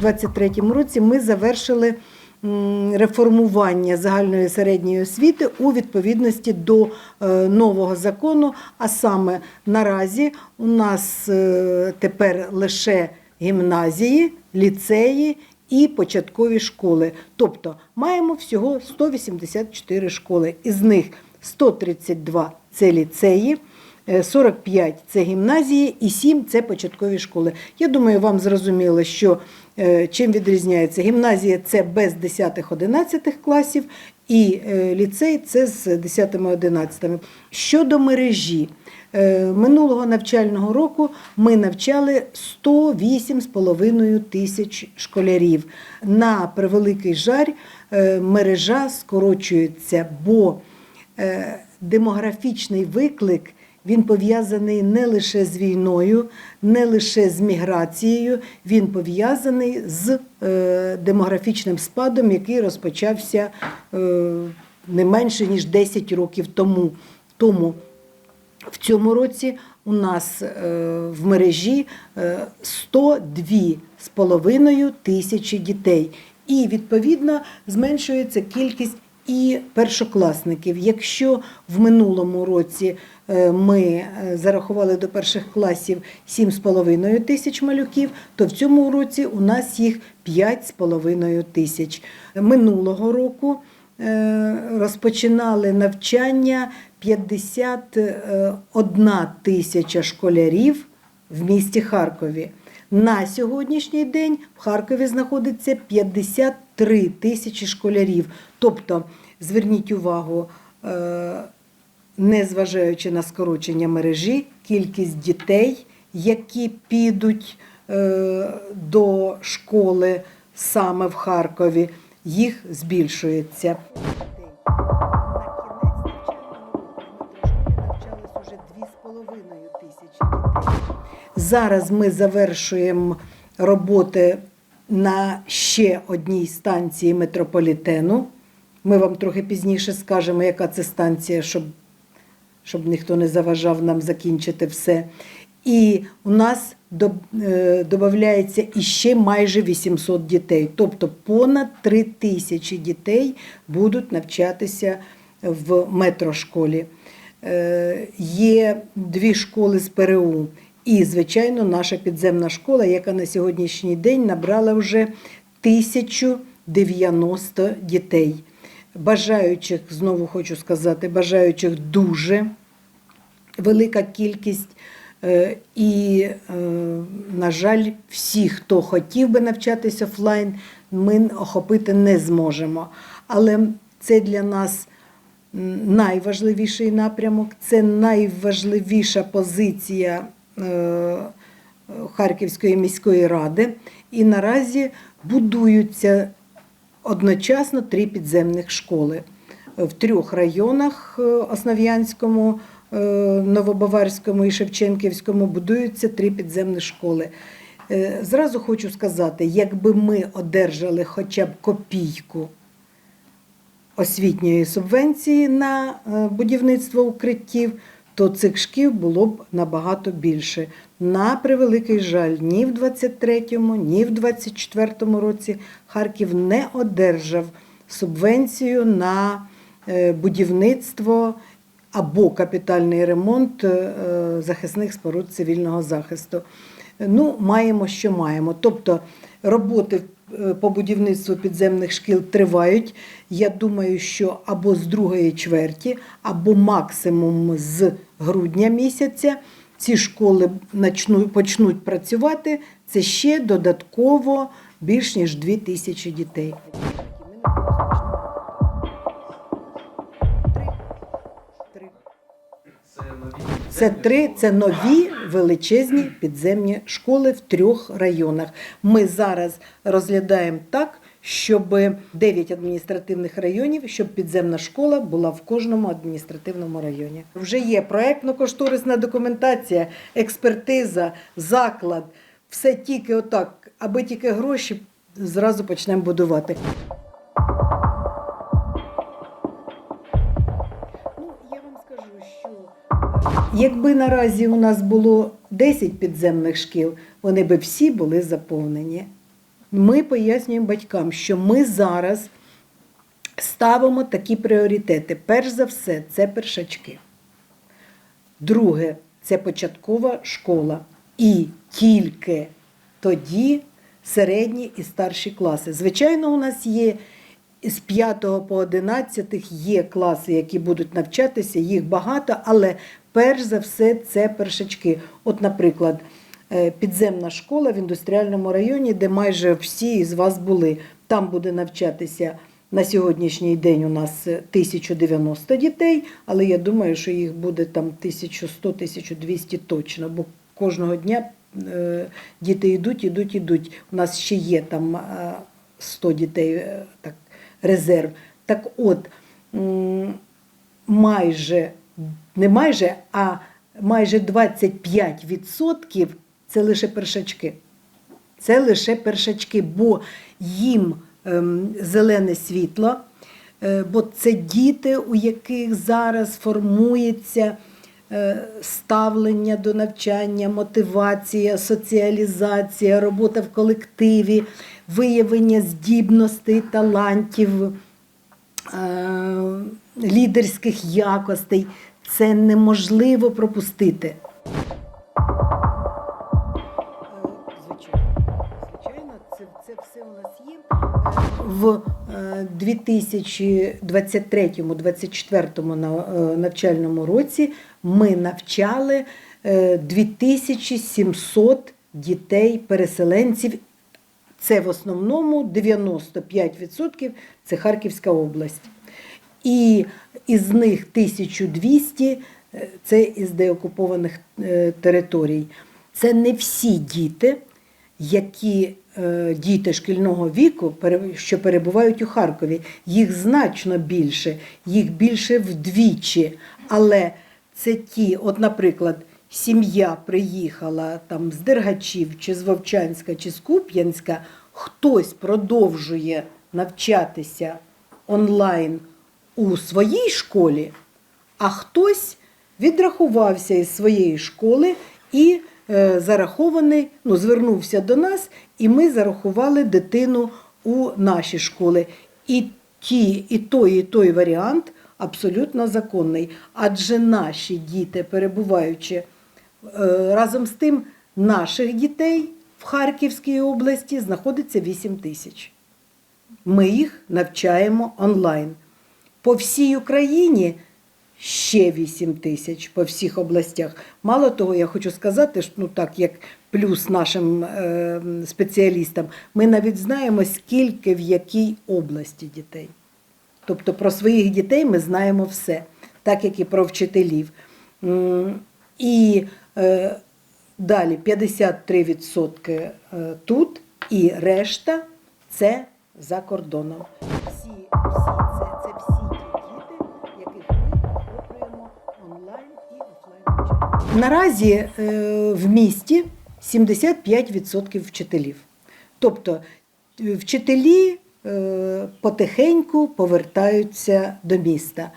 2023 році ми завершили реформування загальної середньої освіти у відповідності до е, нового закону. А саме наразі у нас е, тепер лише гімназії, ліцеї і початкові школи. Тобто маємо всього 184 школи. Із них 132 це ліцеї. е, 45 – це гімназії і 7 – це початкові школи. Я думаю, вам зрозуміло, що е, чим відрізняється гімназія – це без 10-11 класів, і е, ліцей – це з 10-11. Щодо мережі, е, минулого навчального року ми навчали 108,5 тисяч школярів. На превеликий жаль, е, мережа скорочується, бо е, демографічний виклик він пов'язаний не лише з війною, не лише з міграцією, він пов'язаний з е, демографічним спадом, який розпочався е, не менше ніж 10 років тому. тому. В цьому році у нас е, в мережі е, 102,5 тисячі дітей. І відповідно зменшується кількість і першокласників. Якщо в минулому році е, ми е, зарахували до перших класів 7,5 тисяч малюків, то в цьому році у нас їх 5,5 тисяч. Минулого року е, розпочинали навчання 51 тисяча школярів в місті Харкові. На сьогоднішній день в Харкові знаходиться 53 тисячі школярів. Тобто, зверніть увагу, е, незважаючи на скорочення мережі, кількість дітей, які підуть е, до школи саме в Харкові, їх збільшується. Зараз ми завершуємо роботи на ще одній станції метрополітену. Ми вам трохи пізніше скажемо, яка це станція, щоб, щоб ніхто не заважав нам закінчити все. І у нас додається іще майже 800 дітей, тобто понад 3 тисячі дітей будуть навчатися в метрошколі. Е, Є дві школи з ПРУ. І, звичайно, наша підземна школа, яка на сьогоднішній день набрала вже 1090 дітей. Бажаючих, знову хочу сказати, бажаючих дуже велика кількість. Е, І, е, на жаль, всі, хто хотів би навчатися офлайн, ми охопити не зможемо. Але це для нас найважливіший напрямок, це найважливіша позиція Харківської міської ради. І наразі будуються одночасно три підземних школи в трьох районах е, Основ'янському, е, Новобаварському і Шевченківському будуються три підземні школи. Е, Зразу хочу сказати, якби ми одержали хоча б копійку освітньої субвенції на е, будівництво укриттів, то цих шкіл було б набагато більше. На превеликий жаль, ні в 23-му, ні в 24-му році Харків не одержав субвенцію на е, будівництво або капітальний ремонт е, захисних споруд цивільного захисту. Ну, маємо, що маємо. Тобто роботи по будівництву підземних шкіл тривають. Я думаю, що або з другої чверті, або максимум з грудня місяця ці школи почнуть працювати. Це ще додатково більш ніж 2 тисячі дітей. Це три це нові величезні підземні школи в трьох районах. Ми зараз розглядаємо так, щоб 9 адміністративних районів, щоб підземна школа була в кожному адміністративному районі. Вже є проектно-кошторисна документація, експертиза, заклад. Все тільки отак, аби тільки гроші зразу почнемо будувати. Якби наразі у нас було 10 підземних шкіл, вони би всі були заповнені. Ми пояснюємо батькам, що ми зараз ставимо такі пріоритети. Перш за все, це першачки. Друге це початкова школа. І тільки тоді середні і старші класи. Звичайно, у нас є з 5 по 11 є класи, які будуть навчатися, їх багато, але перш за все це першачки. От, наприклад, е, підземна школа в індустріальному районі, де майже всі із вас були. Там буде навчатися на сьогоднішній день у нас е, 1090 дітей, але я думаю, що їх буде там 1100-1200 точно, бо кожного дня е, діти йдуть, йдуть, йдуть. У нас ще є там е, 100 дітей, е, так, резерв. Так от, майже, не майже, а майже 25% це лише першачки. Це лише першачки, бо їм ем, зелене світло, е, бо це діти, у яких зараз формується е, ставлення до навчання, мотивація, соціалізація, робота в колективі, виявлення здібностей, талантів, е, лідерських якостей. Це неможливо пропустити. Звичайно, звичайно, це, це все у нас є. В е, 2023-2024 навчальному році ми навчали е, 2700 дітей-переселенців. Це в основному 95% це Харківська область. І із них 1200 е, це із деокупованих е, територій. Це не всі діти, які е, діти шкільного віку, що перебувають у Харкові. Їх значно більше, їх більше вдвічі. Але це ті, от, наприклад, сім'я приїхала там з Дергачів, чи з Вовчанська, чи з Куп'янська, хтось продовжує навчатися онлайн у своїй школі, а хтось відрахувався із своєї школи і е, зарахований, ну, звернувся до нас, і ми зарахували дитину у наші школи. І ті, і той, і той варіант абсолютно законний. Адже наші діти, перебуваючи е, разом з тим, наших дітей в Харківській області знаходиться 8 тисяч. Ми їх навчаємо онлайн. По всій Україні ще 8 тисяч по всіх областях. Мало того, я хочу сказати, що ну так як плюс нашим е, спеціалістам, ми навіть знаємо, скільки в якій області дітей. Тобто про своїх дітей ми знаємо все, так як і про вчителів. І е, далі 53% е, тут, і решта це за кордоном. Всі, всі це, Наразі е, в місті 75% вчителів. Тобто е, вчителі е, потихеньку повертаються до міста.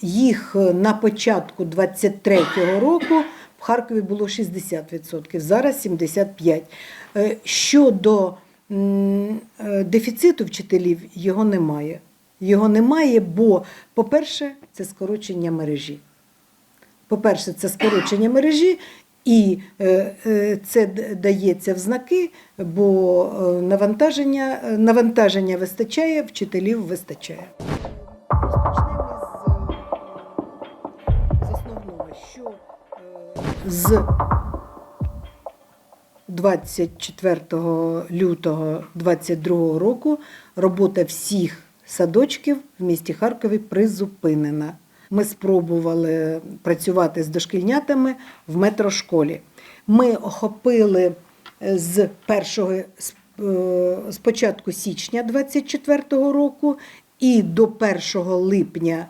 Їх на початку 23-го року в Харкові було 60%, зараз 75%. Е, Щодо дефіциту вчителів, його немає. Його немає, бо, по-перше, це скорочення мережі. По-перше, це скорочення мережі, і е, е, це дається в знаки, бо е, навантаження, навантаження вистачає, вчителів вистачає. З, основного, що з 24 лютого 2022 року робота всіх садочків в місті Харкові призупинена. Ми спробували працювати з дошкільнятами в метрошколі. Ми охопили е, з першого з, е, початку січня 24 року і до 1 липня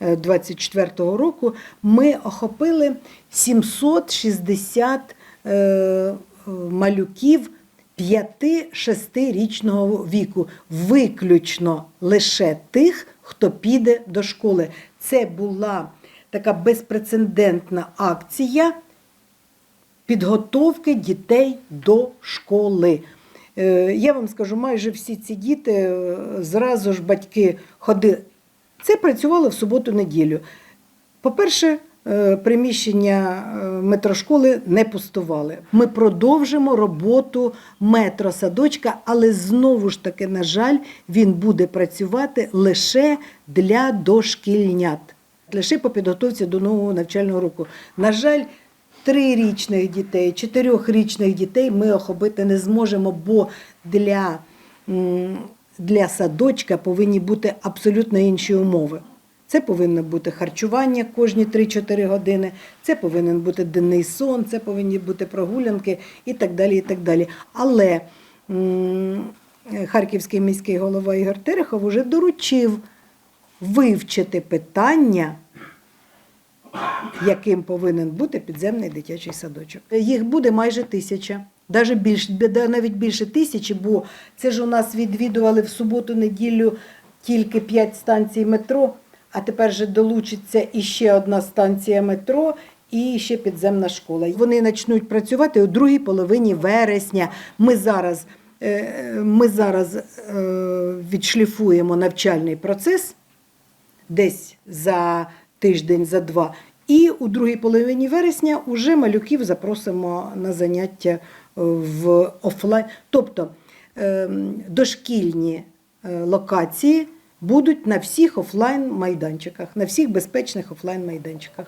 24 року ми охопили 760 е, малюків 5-6-річного віку, виключно лише тих, хто піде до школи. Це була така безпрецедентна акція підготовки дітей до школи. Е, Я вам скажу, майже всі ці діти е, зразу ж батьки ходили. Це працювало в суботу-неділю. По-перше, приміщення е, метрошколи не пустували. Ми продовжимо роботу метросадочка, але знову ж таки, на жаль, він буде працювати лише для дошкільнят, лише по підготовці до нового навчального року. На жаль, трирічних дітей, чотирьохрічних дітей ми охопити не зможемо, бо для, для садочка повинні бути абсолютно інші умови. Це повинно бути харчування кожні 3-4 години, це повинен бути денний сон, це повинні бути прогулянки і так далі. І так далі. Але Харківський міський голова Ігор Терехов уже доручив вивчити питання яким повинен бути підземний дитячий садочок. Їх буде майже тисяча. Навіть більше, навіть більше тисячі, бо це ж у нас відвідували в суботу-неділю тільки 5 станцій метро, а тепер же долучиться іще одна станція метро і ще підземна школа. Вони почнуть працювати у другій половині вересня. Ми зараз, е, ми зараз е, відшліфуємо навчальний процес десь за тиждень, за два. І у другій половині вересня уже малюків запросимо на заняття е, в офлайн. Тобто ем, дошкільні локації будуть на всіх офлайн майданчиках, на всіх безпечних офлайн майданчиках.